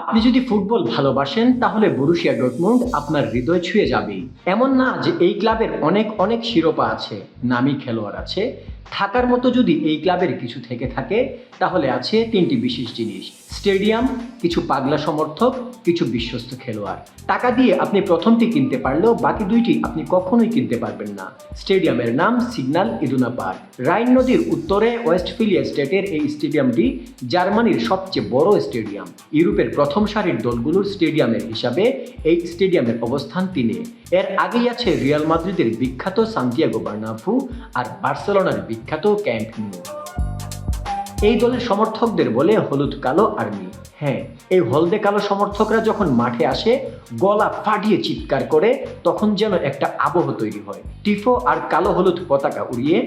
আপনি যদি ফুটবল ভালোবাসেন, তাহলে বরুশিয়া ডটমুন্ড আপনার হৃদয় ছুঁয়ে যাবে। এমন না যে এই ক্লাবের অনেক অনেক শিরোপা আছে, নামি খেলোয়াড় আছে। থাকার মতো যদি এই ক্লাবের কিছু থেকে থাকে, তাহলে আছে তিনটি বিশেষ জিনিস। স্টেডিয়াম কিছু পাগলা সমর্থক, কিছু বিশ্বস্ত খেলোয়াড়। টাকা দিয়ে আপনি প্রথমটি কিনতে পারলেও বাকি দুইটি আপনি কখনোই কিনতে পারবেন না। স্টেডিয়ামের নাম সিগন্যাল ইদুনা পার্ক। রাইন নদীর উত্তরে ওয়েস্টফিলিয়া স্টেটের এই স্টেডিয়ামটি জার্মানির সবচেয়ে বড় স্টেডিয়াম। ইউরোপের প্রথম সারির দলগুলোর স্টেডিয়ামের হিসাবে এই স্টেডিয়ামের অবস্থান তিনে। এর আগেই আছে রিয়াল মাদ্রিদের বিখ্যাত সান্তিয়াগো বার্নাফু আর বার্সেলোনার বিখ্যাত ক্যাম্প এই দলের সমর্থকদের বলে হলুদ, কালো আর্মি হ্যাঁ এই হলদে কালো সমর্থকরা যখন মাঠে আসে, গলা ফাটিয়ে চিৎকার করে, তখন যেন একটা আবহ তৈরি হয়। টিফো আর কালো হলুদ পতাকা উড়িয়ে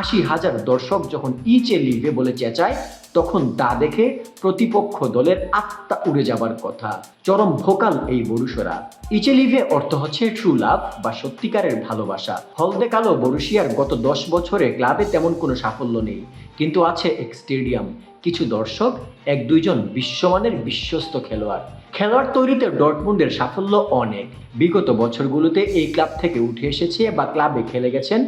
আশি হাজার দর্শক যখন ইচে লিভে বলে চেঁচায়, তখন তা দেখে প্রতিপক্ষ দলের আত্মা উড়ে যাবার কথা। চরম ভোকাল এই বরুষরা ইচেলিভে অর্থ হচ্ছে ট্রু লাভ বা সত্যিকারের ভালোবাসা। হলদে কালো বরুশিয়ার গত দশ বছরে ক্লাবে তেমন কোনো সাফল্য নেই, কিন্তু আছে এক স্টেডিয়াম কিছু দর্শক এক দুইজন বিশ্বমানের বিশ্বস্ত খেলোয়াড়। খেলোয়াড় তৈরিতে ডটমুন্ডের সাফল্য অনেক। বিগত বছরগুলোতে এই ক্লাব থেকে উঠে এসেছে বা ক্লাবে খেলে গেছেন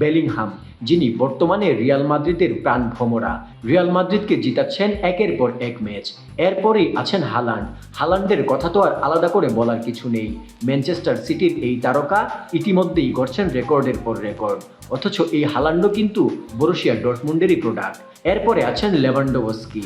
বেলিংহাম, যিনি বর্তমানে রিয়াল মাদ্রিদের প্রাণ ভ্রমরা রিয়াল মাদ্রিদকে জিতাচ্ছেন একের পর এক ম্যাচ। এরপরেই আছেন হালান্ড। হালান্ডের কথা তো আর আলাদা করে বলার কিছু নেই। ম্যানচেস্টার সিটির এই তারকা ইতিমধ্যেই করছেন রেকর্ডের পর রেকর্ড। অথচ এই হালান্ডও কিন্তু বরুশিয়া ডটমুন্ডেরই প্রোডাক্ট এরপরে আছেন লেভান্ডোভস্কি।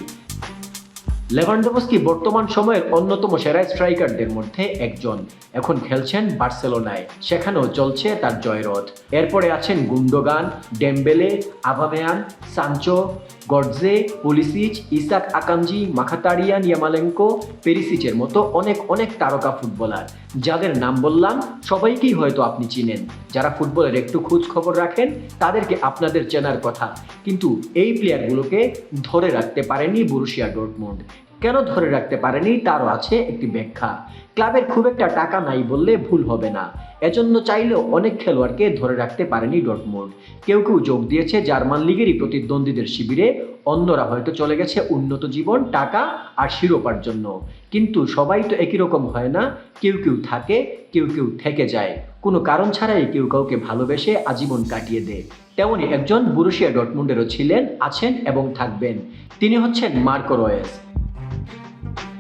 লেভান্ডোভস্কি বর্তমান সময়ের অন্যতম সেরা স্ট্রাইকারদের মধ্যে একজন। এখন খেলছেন বার্সেলোনায়। সেখানেও চলছে তার জয়রথ। এরপরে আছেন গুন্ডোগান, ডেম্বেলে, আভামেয়ান সানচো গডজে পুলিসিচ ইসাক আকামজি মাখাতারিয়ান ইয়ামালেঙ্কো পেরিসিচের মতো অনেক অনেক তারকা ফুটবলার। যাদের নাম বললাম, সবাইকেই হয়তো আপনি চিনেন। যারা ফুটবলের একটু খোঁজ খবর রাখেন, তাদেরকে আপনাদের চেনার কথা। কিন্তু এই প্লেয়ারগুলোকে ধরে রাখতে পারেনি বুরুশিয়া ডোরটমুন্ড কেন ধরে রাখতে পারেনি? তারও আছে একটি ব্যাখ্যা। ক্লাবের খুব একটা টাকা নাই বললে ভুল হবে না। এজন্য চাইলেও অনেক খেলোয়াড়কে ধরে রাখতে পারেনি ডটমুন্ড কেউ কেউ যোগ দিয়েছে জার্মান লিগেরই প্রতিদ্বন্দ্বীদের শিবিরে। অন্যরা হয়তো চলে গেছে উন্নত জীবন, টাকা আর শিরোপার জন্য। কিন্তু সবাই তো একই রকম হয় না। কেউ কেউ থাকে, কেউ কেউ থেকে যায়। কোনো কারণ ছাড়াই কেউ কাউকে ভালোবেসে আজীবন কাটিয়ে দেয়। তেমনি একজন বুরুশিয়া ডটমুন্ডেরও ছিলেন, আছেন এবং থাকবেন। তিনি হচ্ছেন মার্কো রয়েস।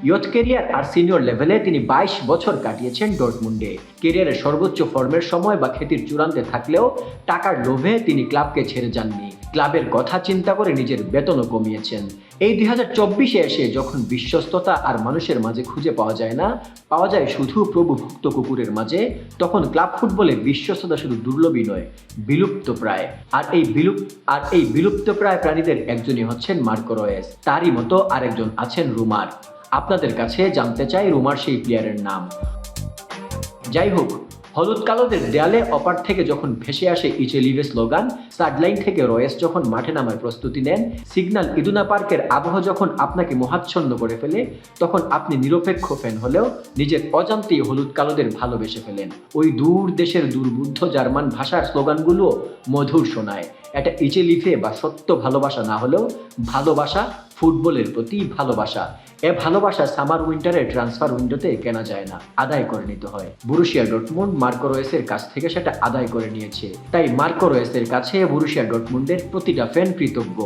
ইয়থ কেরিয়ার আর সিনিয়র লেভেলে তিনি বাইশ বছর কাটিয়েছেন ডটমুন্ডে কেরিয়ারের সর্বোচ্চ ফর্মের সময় বা খ্যাতির চূড়ান্তে থাকলেও টাকার লোভে তিনি ক্লাবকে ছেড়ে যাননি। ক্লাবের কথা চিন্তা করে নিজের বেতনও কমিয়েছেন। এই দুই হাজার চব্বিশে এসে যখন বিশ্বস্ততা আর মানুষের মাঝে খুঁজে পাওয়া যায় না, পাওয়া যায় শুধু প্রভু ভক্ত কুকুরের মাঝে, তখন ক্লাব ফুটবলে বিশ্বস্ততা শুধু দুর্লভই নয়, বিলুপ্ত প্রায়। আর এই বিলুপ আর এই বিলুপ্ত প্রায় প্রাণীদের একজনই হচ্ছেন মার্কো রয়েস। তারই মতো আরেকজন আছেন রুমার। আপনাদের কাছে জানতে চাই রুমার সেই প্লেয়ারের নাম। যাই হোক, হলুদ কালোদের দেয়ালে অপার থেকে যখন ভেসে আসে ইচেলিভে স্লোগান সাডলাইন থেকে রয়েস যখন মাঠে নামার প্রস্তুতি নেন সিগন্যাল ইদুনা পার্কের আবহ যখন আপনাকে মহাচ্ছন্ন করে ফেলে, তখন আপনি নিরপেক্ষ ফ্যান হলেও নিজের অজান্তেই হলুদ কালোদের ভালোবেসে ফেলেন। ওই দূর দেশের দুর্বুদ্ধ জার্মান ভাষার স্লোগানগুলো মধুর শোনায়। এটা ইচেলিফে বা সত্য ভালোবাসা না হলেও ভালোবাসা ফুটবলের প্রতি ভালোবাসা। এ ভালোবাসা সামার উইন্টারে ট্রান্সফার উইন্ডোতে কেনা যায় না, আদায় করে নিতে হয়। বুরুশিয়া ডটমুন্ড মার্কো রয়েসের কাছ থেকে সেটা আদায় করে নিয়েছে। তাই মার্কো রয়েসের কাছে বুরুশিয়া ডটমুন্ডের প্রতিটা ফ্যান কৃতজ্ঞ।